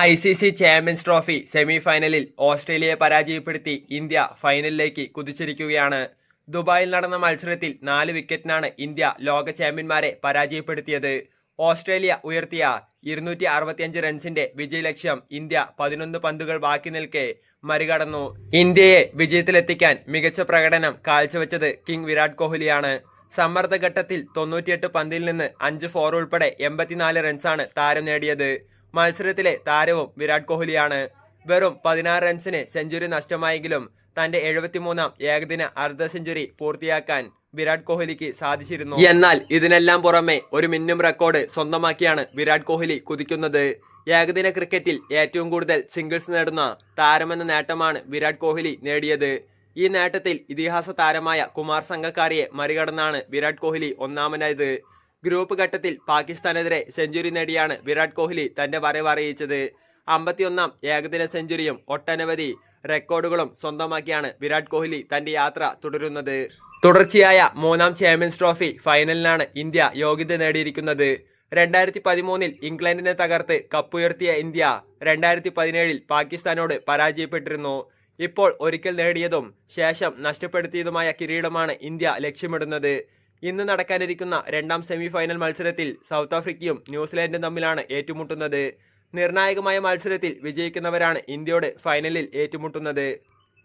I C C champions trophy സെമിഫൈനലിൽ ഓസ്ട്രേലിയയെ പരാജയപ്പെടുത്തി ഇന്ത്യ ഫൈനലിലേക്ക് കുതിച്ചിരിക്കുകയാണ്. ദുബായിൽ നടന്ന മത്സരത്തിൽ നാല് വിക്കറ്റിനാണ് ഇന്ത്യ ലോക ചാമ്പ്യന്മാരെ പരാജയപ്പെടുത്തിയത്. ഓസ്ട്രേലിയ ഉയർത്തിയ ഇരുന്നൂറ്റി അറുപത്തിയഞ്ച് റൺസിന്റെ വിജയലക്ഷ്യം ഇന്ത്യ പതിനൊന്ന് പന്തുകൾ ബാക്കി നിൽക്കെ മറികടന്നു. ഇന്ത്യയെ വിജയത്തിലെത്തിക്കാൻ മികച്ച പ്രകടനം കാഴ്ചവെച്ചത് കിങ് വിരാട് കോഹ്ലിയാണ്. സമ്മർദ്ദഘട്ടത്തിൽ തൊണ്ണൂറ്റിയെട്ട് പന്തിൽ നിന്ന് അഞ്ച് ഫോർ ഉൾപ്പെടെ എൺപത്തിനാല് റൺസാണ് താരം നേടിയത്. മത്സരത്തിലെ താരവും വിരാട് കോഹ്ലിയാണ്. വെറും പതിനാറ് റൺസിന് സെഞ്ചുറി നഷ്ടമായെങ്കിലും തന്റെ എഴുപത്തിമൂന്നാം ഏകദിന അർദ്ധ സെഞ്ചുറി പൂർത്തിയാക്കാൻ വിരാട് കോഹ്ലിക്ക് സാധിച്ചിരുന്നു. എന്നാൽ ഇതിനെല്ലാം പുറമെ ഒരു മിന്നും റെക്കോർഡ് സ്വന്തമാക്കിയാണ് വിരാട് കോഹ്ലി കുതിക്കുന്നത്. ഏകദിന ക്രിക്കറ്റിൽ ഏറ്റവും കൂടുതൽ സിംഗിൾസ് നേടുന്ന താരമെന്ന നേട്ടമാണ് വിരാട് കോഹ്ലി നേടിയത്. ഈ നേട്ടത്തിൽ ഇതിഹാസ താരമായ കുമാർ സംഗക്കാരിയെ മറികടന്നാണ് വിരാട് കോഹ്ലി ഒന്നാമനായത്. ഗ്രൂപ്പ് ഘട്ടത്തിൽ പാകിസ്ഥാനെതിരെ സെഞ്ചുറി നേടിയാണ് വിരാട് കോഹ്ലി തന്റെ വരവ് അറിയിച്ചത്. അമ്പത്തിയൊന്നാം ഏകദിന സെഞ്ചുറിയും ഒട്ടനവധി റെക്കോർഡുകളും സ്വന്തമാക്കിയാണ് വിരാട് കോഹ്ലി തന്റെ യാത്ര തുടരുന്നത്. തുടർച്ചയായ മൂന്നാം ചാമ്പ്യൻസ് ട്രോഫി ഫൈനലിനാണ് ഇന്ത്യ യോഗ്യത നേടിയിരിക്കുന്നത്. രണ്ടായിരത്തി പതിമൂന്നിൽ ഇംഗ്ലണ്ടിനെ തകർത്ത് കപ്പുയർത്തിയ ഇന്ത്യ രണ്ടായിരത്തി പതിനേഴിൽ പാകിസ്ഥാനോട് പരാജയപ്പെട്ടിരുന്നു. ഇപ്പോൾ ഒരിക്കൽ നേടിയതും ശേഷം നഷ്ടപ്പെടുത്തിയതുമായ കിരീടമാണ് ഇന്ത്യ ലക്ഷ്യമിടുന്നത്. ഇന്ന് നടക്കാനിരിക്കുന്ന രണ്ടാം സെമി ഫൈനൽ മത്സരത്തിൽ സൗത്ത് ആഫ്രിക്കയും ന്യൂസിലാൻഡും തമ്മിലാണ് ഏറ്റുമുട്ടുന്നത്. നിർണായകമായ മത്സരത്തിൽ വിജയിക്കുന്നവരാണ് ഇന്ത്യയോട് ഫൈനലിൽ ഏറ്റുമുട്ടുന്നത്.